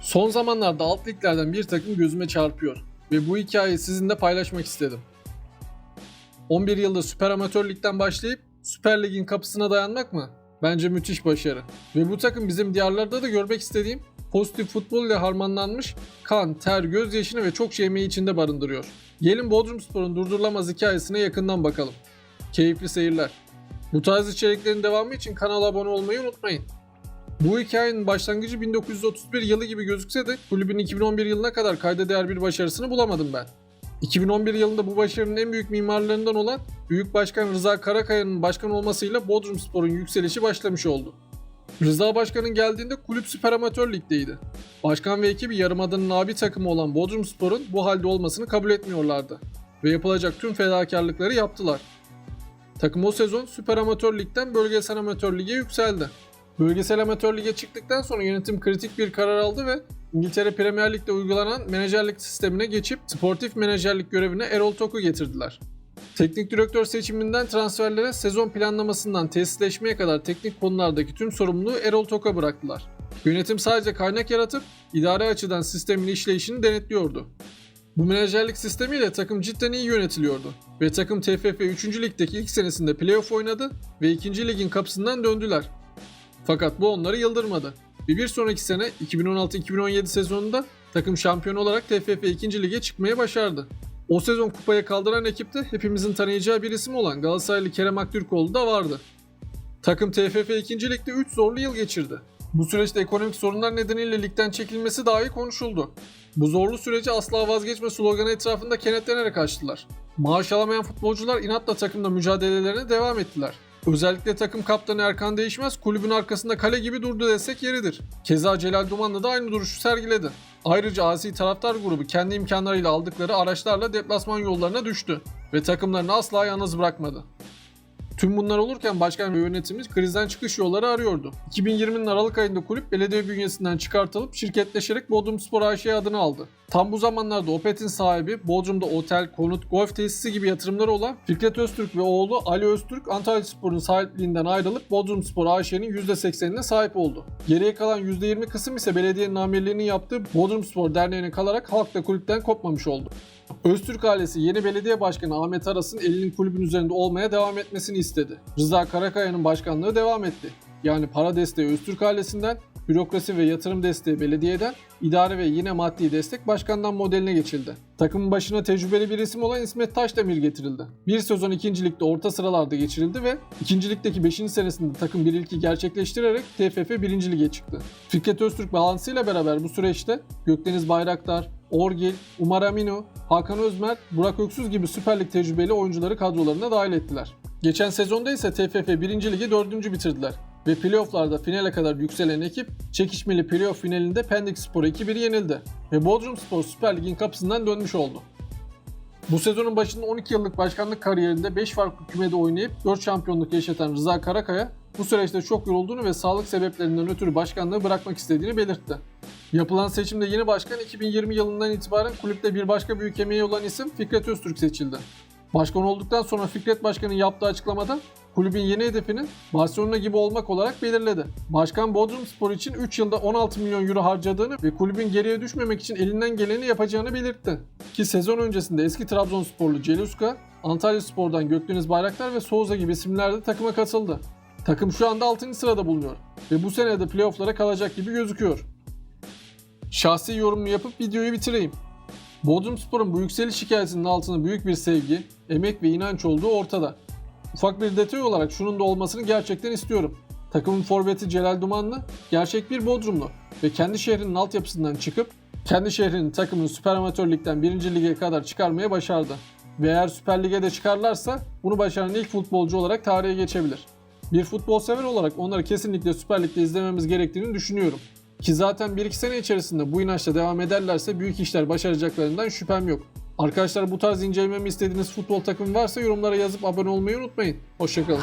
Son zamanlarda alt liglerden bir takım gözüme çarpıyor ve bu hikayeyi sizinle paylaşmak istedim. 11 yılda Süper Amatör Lig'den başlayıp Süper Lig'in kapısına dayanmak mı? Bence müthiş başarı. Ve bu takım bizim diyarlarda da görmek istediğim pozitif futbol ile harmanlanmış kan, ter, gözyaşını ve çok şey emeği içinde barındırıyor. Gelin Bodrumspor'un durdurulamaz hikayesine yakından bakalım. Keyifli seyirler. Bu tarz içeriklerin devamı için kanala abone olmayı unutmayın. Bu hikayenin başlangıcı 1931 yılı gibi gözükse de kulübün 2011 yılına kadar kayda değer bir başarısını bulamadım ben. 2011 yılında bu başarının en büyük mimarlarından olan Büyük Başkan Rıza Karakaya'nın başkan olmasıyla Bodrumspor'un yükselişi başlamış oldu. Rıza Başkan'ın geldiğinde kulüp süper amatör ligdeydi. Başkan ve ekibi Yarımada'nın abi takımı olan Bodrumspor'un bu halde olmasını kabul etmiyorlardı. Ve yapılacak tüm fedakarlıkları yaptılar. Takım o sezon süper amatör ligden bölgesel amatör lige yükseldi. Bölgesel amatör lige çıktıktan sonra yönetim kritik bir karar aldı ve İngiltere Premier Lig'de uygulanan menajerlik sistemine geçip sportif menajerlik görevine Erol Tok'u getirdiler. Teknik direktör seçiminden transferlere, sezon planlamasından tesisleşmeye kadar teknik konulardaki tüm sorumluluğu Erol Tok'a bıraktılar. Yönetim sadece kaynak yaratıp idare açıdan sistemin işleyişini denetliyordu. Bu menajerlik sistemiyle takım cidden iyi yönetiliyordu ve takım TFF 3. Lig'deki ilk senesinde playoff oynadı ve 2. ligin kapısından döndüler. Fakat bu onları yıldırmadı. Ve bir sonraki sene 2016-2017 sezonunda takım şampiyon olarak TFF 2. Lig'e çıkmaya başardı. O sezon kupaya kaldıran ekipte hepimizin tanıyacağı bir isim olan Galatasaraylı Kerem Aktürkoğlu da vardı. Takım TFF 2. Lig'de 3 zorlu yıl geçirdi. Bu süreçte ekonomik sorunlar nedeniyle ligden çekilmesi dahi konuşuldu. Bu zorlu süreci asla vazgeçme sloganı etrafında kenetlenerek açtılar. Maaş alamayan futbolcular inatla takımda mücadelelerine devam ettiler. Özellikle takım kaptanı Erkan Değişmez kulübün arkasında kale gibi durdu desek yeridir. Keza Celal Dumanlı da aynı duruşu sergiledi. Ayrıca asi taraftar grubu kendi imkanlarıyla aldıkları araçlarla deplasman yollarına düştü ve takımlarını asla yalnız bırakmadı. Tüm bunlar olurken başkan ve yönetimiz krizden çıkış yolları arıyordu. 2020'nin Aralık ayında kulüp belediye bünyesinden çıkartılıp şirketleşerek Bodrumspor AŞ adını aldı. Tam bu zamanlarda Opet'in sahibi Bodrum'da otel, konut, golf tesisi gibi yatırımları olan Fikret Öztürk ve oğlu Ali Öztürk Antalyaspor'un sahipliğinden ayrılıp Bodrumspor AŞ'nin %80'ine sahip oldu. Geriye kalan %20 kısım ise belediyenin amirliğini yaptığı Bodrumspor Derneği'ne kalarak halk da kulüpten kopmamış oldu. Öztürk ailesi yeni belediye başkanı Ahmet Aras'ın elinin kulübün üzerinde olmaya devam etmesini istedi. Rıza Karakaya'nın başkanlığı devam etti. Yani para desteği Öztürk ailesinden, bürokrasi ve yatırım desteği belediyeden, idare ve yine maddi destek başkandan modeline geçildi. Takımın başına tecrübeli bir isim olan İsmet Taşdemir getirildi. Bir sezon ikincilikte orta sıralarda geçirildi ve ikincilikteki 5. senesinde takım bir ilki gerçekleştirerek TFF 1. Lige çıktı. Fikret Öztürk bağlantısıyla beraber bu süreçte Gökdeniz Bayraktar, Orgil, Umar Amino, Hakan Özmer, Burak Öksüz gibi Süper Lig tecrübeli oyuncuları kadrolarına dahil ettiler. Geçen sezonda ise TFF 1. Ligi 4. bitirdiler ve playofflarda finale kadar yükselen ekip çekişmeli playoff finalinde Pendik Spor 2-1 yenildi ve Bodrumspor Süper Lig'in kapısından dönmüş oldu. Bu sezonun başında 12 yıllık başkanlık kariyerinde 5 farklı kümede oynayıp 4 şampiyonluk yaşatan Rıza Karakaya bu süreçte çok yorulduğunu ve sağlık sebeplerinden ötürü başkanlığı bırakmak istediğini belirtti. Yapılan seçimde yeni başkan 2020 yılından itibaren kulüpte bir başka büyük emeği olan isim Fikret Öztürk seçildi. Başkan olduktan sonra Fikret Başkan'ın yaptığı açıklamada kulübün yeni hedefini Barcelona gibi olmak olarak belirledi. Başkan Bodrumspor için 3 yılda 16 milyon euro harcadığını ve kulübün geriye düşmemek için elinden geleni yapacağını belirtti. Ki sezon öncesinde eski Trabzonsporlu Celuska, Antalya Spor'dan Gökdeniz Bayraktar ve Souza gibi isimler de takıma katıldı. Takım şu anda 6. sırada bulunuyor ve bu sene de playofflara kalacak gibi gözüküyor. Şahsi yorumumu yapıp videoyu bitireyim. Bodrumspor'un bu yükseliş hikayesinin altında büyük bir sevgi, emek ve inanç olduğu ortada. Ufak bir detay olarak şunun da olmasını gerçekten istiyorum. Takımın forveti Celal Dumanlı gerçek bir Bodrumlu ve kendi şehrinin altyapısından çıkıp kendi şehrinin takımını Süper Amatör Lig'den 1. Lig'e kadar çıkarmaya başardı. Ve eğer Süper Lig'e de çıkarlarsa bunu başaran ilk futbolcu olarak tarihe geçebilir. Bir futbol sever olarak onları kesinlikle Süper Lig'de izlememiz gerektiğini düşünüyorum. Ki zaten 1-2 sene içerisinde bu inançla devam ederlerse büyük işler başaracaklarından şüphem yok. Arkadaşlar bu tarz incelememi istediğiniz futbol takımı varsa yorumlara yazıp abone olmayı unutmayın. Hoşçakalın.